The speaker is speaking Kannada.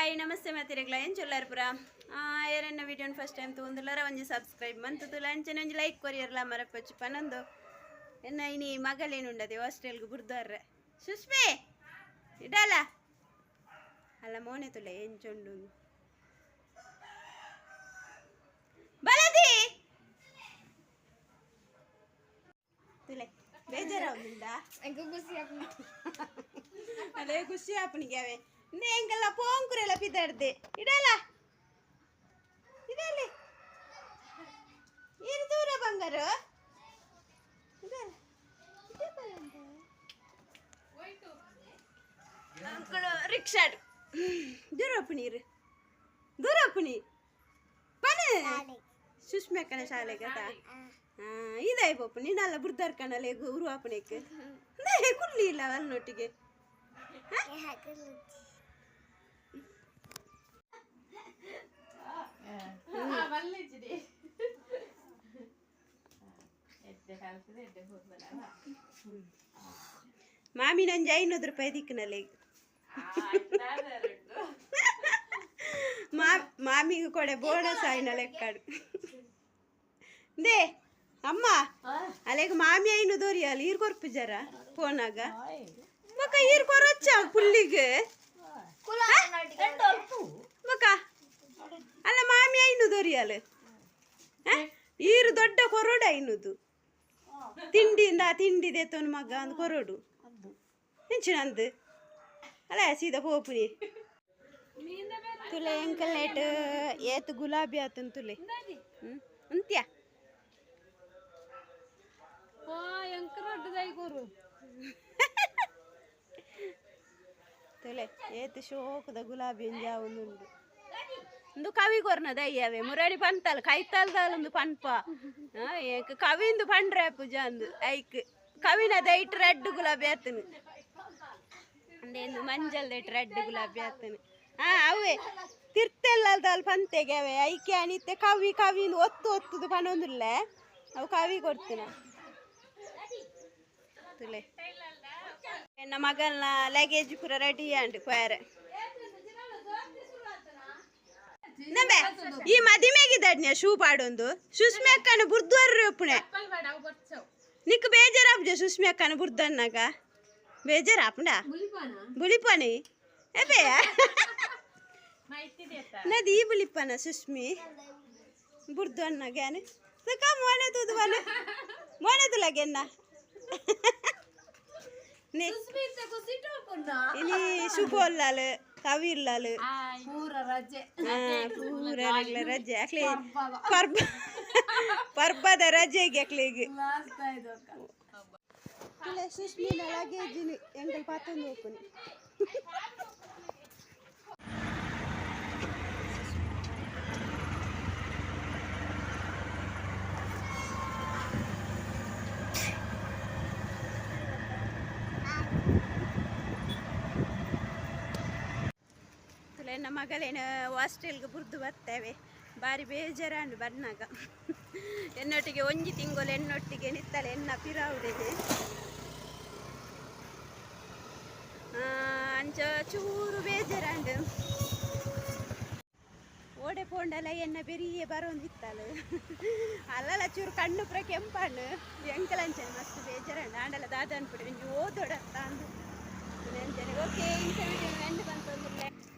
ಹಾಯ್ ನಮಸ್ತೆ ಮಾತಿರಗ್ಲ ಏನ್ ಚೊಲ್ಲಾರ ಪುರ ಏರನ್ನ ವಿಡಿಯೋನ ಫಸ್ಟ್ ಟೈಮ್ ತೊಂದುಲಾರ ಒಂಜಿ ಸಬ್ಸ್ಕ್ರೈಬ್ ಮಂತುಲ ಅಂಚನೆ ಒಂಜಿ ಲೈಕ್ ಕೊರಿಯರ್ಲ ಮರಪಚ್ಚಿ ಪನೊಂದು ಎನ್ನ ಇನಿ ಮಗಳೇನುಂಡದೆ ಹಾಸ್ಟೆಲ್ಗೆ ಬುರ್ದಾರ್ರೆ. ಸುಷ್ಮೆ ಇಡಲ್ಲ? ಅಲ್ಲ ಮೋನೆ ತುಲ ಎಂಚೊಂಡು ಬಲದಿ! ತುಲೆ ಬೇಜಾರಾವುದಿಲ್ಲ ಅದೇ ಖುಷಿ ಆಪಣಿಗೆ ಅವೆ. ಇಂದ ಹೆಂಗೆಲ್ಲ ಪೋಂಕುರೆಲ್ಲ ಬಿದ್ದಾಡ್ದೆ ಇಡಲ್ಲ? ಇಡಲಿ ಏನು ದೂರ ಬಂಗಾರು? ರಿಕ್ಷಾ ದೂರ ಪುನೀರ್ ದೂರ ಪುನಿ ಪನ ಸುಷ್ಮಕ್ಕನ ಶಾಲೆಗೆ. ಆತ? ಇದಾಯ್ ಪಾಪ ನೀನಲ್ಲ ಬುರ್ದಾರ್ ಕಣಲೆ ಗುರು ಆಪನೆಕ್ ಕುರ್ಲಿ ಇಲ್ಲ ಅವನೊಟ್ಟಿಗೆ ಮಾಮಿ ನಂಜಿ ಐನೂರು ರೂಪಾಯಿ ದಿಕ್ಕಿನಲ್ಲಿ. ಮಾಮಿಗೆ ಕೊಡೆ ಬೋನಸ್ ಆಯ್ನ ಲೆಕ್ಕಾಡು ದೇ, ಅಮ್ಮ ಅಲ್ಲಿಗೆ ಮಾಮಿ ಐನು ದೋರಿಯಲ್ಲ ಈರ್ ಕೊರ್ಪು ಜರ ಫೋನಾಗ? ಮಕ್ಕ ಈರ್ ಕೊರಚ್ಚ ಪುಲ್ಲಿಗೆ. ಮಕ್ಕ, ಅಲ್ಲ ಮಾಮಿ ಐನು ಹ? ಈರು ದೊಡ್ಡ ಕೊರೋಡ ಐನುದು. ತಿಂಡಿಯಿಂದ ತಿಂಡಿ ತೊನ್ ಮಗ ಅಂದ್ ಕೊರಡು. ಹೆಂಚಿನಂದು ಅಲ್ಲ ಸೀದಾ ಪೋಪುನಿ ತುಲೆ ಎಂಕಲ್ ನೈಟ್ ಏತ್ ಗುಲಾಬಿ ಆತನ್ ತುಲೆ. ಹ್ಮ್ ಅಂತ್ಯ? ತುಲೆ ಏತ್ ಶೋಕದ ಗುಲಾಬಿ ಒಂದು ಕವಿ ಕೊರ್ನದ ಅಯ್ಯವೆ. ಮುರಡಿ ಪಂತಲ್, ಕೈತಲ್ದಲ್ ಒಂದು ಪನ್ಪ. ಕವಿಂದು ಪಂಡ್ರೆ ಪೂಜ ಅಂದು. ಐಕ್ ಕವಿನ ದೈಟ್ ರೆಡ್ ಗುಲಾಬಿ ಆತನು. ಅಂದೇನು ಮಂಜಲ್ ದೈಟ್ ರೆಡ್ ಗುಲಾಬಿ ಆತನು. ಹಾ ಅವೇ ತಿರ್ತೆಲ್ಲದಲ್ ಪಂತೆಗೆ ಅವೆ ಐಕೆ ಅನಿತೆ ಕವಿ, ಕವಿಂದು ಒತ್ತು ಒತ್ತುದು ಪನೊಂದಿಲ್ಲ. ಅವು ಕವಿ ಕೊಡ್ತೀನ. ನಮ್ಮ ಮಗನ ಲಗೇಜ್ ಪೂರ ರೆಡಿ ಆಂಡ್ ನಮ್ಮೆ ಈ ಮದಿಮೆಗಿದ್ದಾಡ್ನ್ಯ ಶೂ ಪಾಡೊಂದು. ಸುಸ್ಮಿ ಅಕ್ಕನ ಬುರ್ದ್ವಾರ ಒಪ್ಪುಣೆ ನಿಕ್ ಬೇಜಾರಾಪ್ಜ ಸುಸ್ಮಿ ಅಕ್ಕನ ಬುರ್ದನ್ನಾಗ ಬೇಜಾರಾಪ್ಂಡ ಬುಳಿಪಾನಿ ಎಬೆ? ನದಿ ಬುಳಿಪಾನ ಸುಸ್ಮಿ ಬುರ್ದನ್ನಾಗ ಸಕ ಮೋನೆ. ತೂದು ಬಲ ಮೋನೆ ತುಲಗೆನ್ನ ಇಲ್ಲಿ ಶುಭ ಒಲ್ಲಾಲು ಕವಿರ್ಲಾಲು ಪೂರ ರಜೆ. ಪೂರ ರಜೆ ಅಕ್ಲೆ ಪರ್ಬ ಪರ್ಬದ ರಜೆಗೆ ಅಕ್ಲಿಗೆ ಸುಶ್ಮಿನ ಲಗೇಜಿನಿ ಎಂಗಲ್ ಪಾತೊಂದು ಹೋಗ್ತೀನಿ ನಮ್ಮ ಮಗಳೇನು ಹಾಸ್ಟೆಲ್ಗೆ ಬುರ್ದು ಬರ್ತೇವೆ. ಬಾರಿ ಬೇಜಾರಾಂಡು ಬಣ್ಣಾಗ ಎನ್ನೊಟ್ಟಿಗೆ ಒಂಜಿ ತಿಂಗಳು ಎನ್ನೊಟ್ಟಿಗೆ ನಿತ್ತಲೆ ಎನ್ನ ಪಿರಾವುದೇನೆ ಆ, ಅಂಚ ಚೂರು ಬೇಜಾರಂಡು. ಓಡೆ ಪೋಂಡಲ ಎನ್ನ ಬೆರಿಯೇ ಬರೋಂದಿತ್ತಲು ಅಲ್ಲಲ್ಲ ಚೂರು ಕಣ್ಣು ಪುರ ಕೆಂಪಣ್ಣು ಎಂಕಲಂಚನ ಮಸ್ತ್ ಬೇಜಾರಂಡು. ಆಂಡಲ ದಾದ ಅನ್ಬಿಟ್ಟು ಓದೋಡ ಅಂದು. ನೆಂಚನೆ ಓಕೆ ಇಂಥ ವಿಡಿಯೋ ಎಂಡ್